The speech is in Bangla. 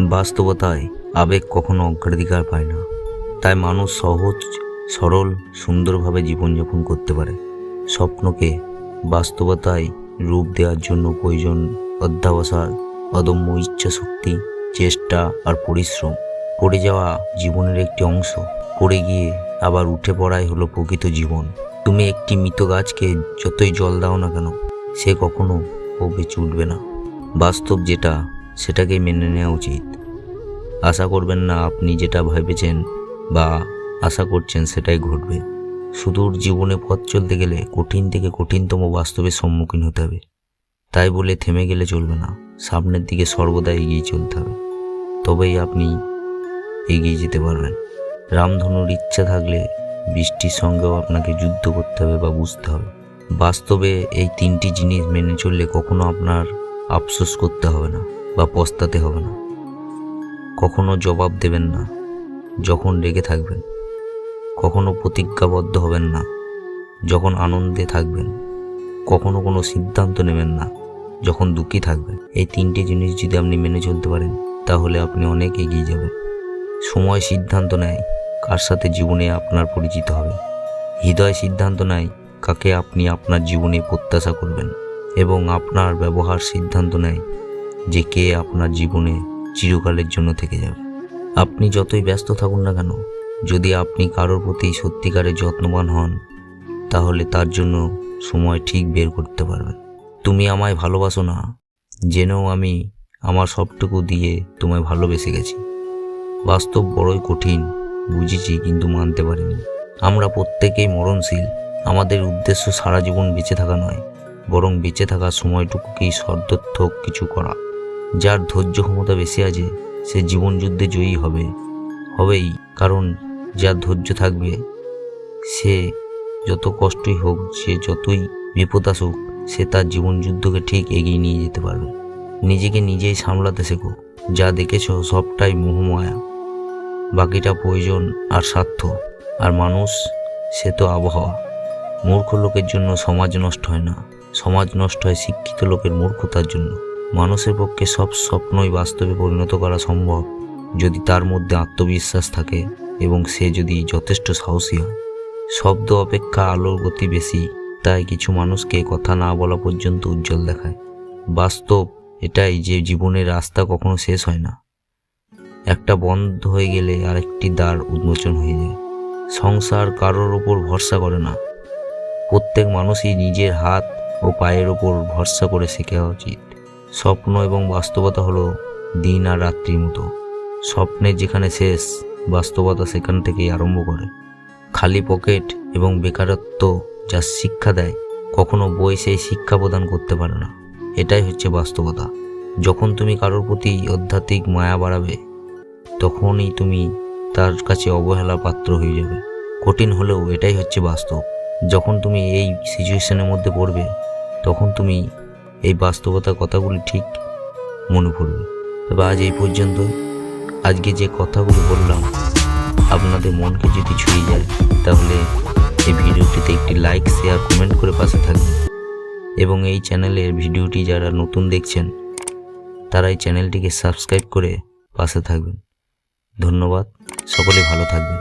বাস্তবতায় আবেগ কখনো অগ্রাধিকার পায় না। তাই মানুষ সহজ, সরল, সুন্দরভাবে জীবনযাপন করতে পারে। স্বপ্নকে বাস্তবতায় রূপ দেওয়ার জন্য প্রয়োজন অধ্যাবসার অদম্য ইচ্ছা শক্তি চেষ্টা আর পরিশ্রম। পড়ে যাওয়া জীবনের একটি অংশ, পড়ে গিয়ে আবার উঠে পড়াই হলো প্রকৃত জীবন। তুমি একটি মৃত গাছকে যতই জল দাও না কেন, সে কখনো ও বেঁচে উঠবে না। বাস্তব যেটা, সেটাকেই মেনে নেওয়া উচিত। আশা করবেন না আপনি যেটা ভেবেছেন বা আশা করছেন সেটাই ঘটবে। সুদূর জীবনে পথ চলতে গেলে কঠিন থেকে কঠিনতম বাস্তবের সম্মুখীন হতে হবে। তাই বলে থেমে গেলে চলবে না। সামনের দিকে সর্বদা এগিয়ে চলতে হবে। তবেই আপনি এগিয়ে যেতে পারবেন। রামধনুর ইচ্ছা থাকলে বৃষ্টির সঙ্গেও আপনাকে যুদ্ধ করতে হবে বা বুঝতে হবে। বাস্তবে এই তিনটি জিনিস মেনে চললে কখনো আপনার আফসোস করতে হবে না বা পস্তাতে হবে না। কখনো জবাব দেবেন না, যখন রেগে থাকবেন। কখনো প্রতিজ্ঞাবদ্ধ হবেন না, যখন আনন্দে থাকবেন। কখনো কোনো সিদ্ধান্ত নেবেন না, যখন দুঃখী থাকবেন। এই তিনটি জিনিস যদি আপনি মেনে চলতে পারেন, তাহলে আপনি অনেক এগিয়ে যাবেন। সময় সিদ্ধান্ত নেয় কার সাথে জীবনে আপনার পরিচিত হবে। হৃদয় সিদ্ধান্ত নেয় কাকে আপনি আপনার জীবনে প্রত্যাশা করবেন। এবং আপনার ব্যবহার সিদ্ধান্ত নেয় যে কে আপনার জীবনে চিরকালের জন্য থেকে যাবে। আপনি যতই ব্যস্ত থাকুন না কেন, যদি আপনি কারোর প্রতি সত্যিকারের যত্নবান হন, তাহলে তার জন্য সময় ঠিক বের করতে পারবেন। তুমি আমায় ভালোবাসো না, জেনেও আমি আমার সবটুকু দিয়ে তোমায় ভালোবেসে গেছি। বাস্তব বড়ই কঠিন, বুঝেছি কিন্তু মানতে পারিনি। আমরা প্রত্যেকেই মরণশীল, আমাদের উদ্দেশ্য সারা জীবন বেঁচে থাকা নয়, বরং বেঁচে থাকার সময়টুকুকেই সর্দর্থক কিছু করা। যার ধৈর্য ক্ষমতা বেশি আছে, সে জীবন যুদ্ধে জয়ী হবে। হবেই, কারণ যার ধৈর্য থাকবে, সে যত কষ্টই হোক, সে যতই বিপদ আসুক, সে তার জীবন যুদ্ধকে ঠিক এগিয়ে নিয়ে যেতে পারবে। নিজেকে নিজেই সামলাতে শেখো। যা দেখেছ সবটাই মোহমায়া। বাকিটা প্রয়োজন আর স্বার্থ। আর মানুষ, সে তো আবহাওয়া। মূর্খ লোকের জন্য সমাজ নষ্ট হয় না। সমাজ নষ্ট হয় শিক্ষিত লোকের মূর্খতার জন্য। মানুষের পক্ষে সব স্বপ্নই বাস্তবে পরিণত করা সম্ভব। যদি তার মধ্যে আত্মবিশ্বাস থাকে এবং সে যদি যথেষ্ট সাহসী হয়। শব্দ অপেক্ষা আলোর গতি বেশি, তাই কিছু মানুষকে কথা না বলা পর্যন্ত উজ্জ্বল দেখায়। বাস্তব এটাই যে জীবনের রাস্তা কখনো শেষ হয় না। একটা বন্ধ হয়ে গেলে আরেকটি দ্বার উন্মোচন হয়ে যায়। সংসার কারোর ওপর ভরসা করে না। প্রত্যেক মানুষই নিজের হাত ও পায়ের ওপর ভরসা করে শেখা উচিত। স্বপ্ন এবং বাস্তবতা হলো দিন আর রাত্রির মতো। স্বপ্নের যেখানে শেষ, বাস্তবতা সেখান থেকেই আরম্ভ করে। খালি পকেট এবং বেকারত্ব যা শিক্ষা দেয়, কখনো বই সেই শিক্ষা প্রদান করতে পারে না। এটাই হচ্ছে বাস্তবতা। যখন তুমি কারোর প্রতি আধ্যাত্মিক মায়া বাড়াবে, তখনই তুমি তার কাছে অবহেলার পাত্র হয়ে যাবে। কঠিন হলেও এটাই হচ্ছে বাস্তব। যখন তুমি এই সিচুয়েশনের মধ্যে পড়বে, তখন তুমি এই বাস্তবতার কথাগুলি ঠিক মনে পড়বে। তবে আজ এই পর্যন্ত আজকে যে কথাগুলো বললাম, আপনাদের মনকে যদি ছুঁয়ে যায়, তাহলে এই ভিডিওটিতে একটি লাইক শেয়ার কমেন্ট করে পাশে থাকবেন। এবং এই চ্যানেলের ভিডিওটি যারা নতুন দেখছেন, তারা এই চ্যানেলটিকে সাবস্ক্রাইব করে পাশে থাকবেন। ধন্যবাদ। সকলে ভালো থাকবেন।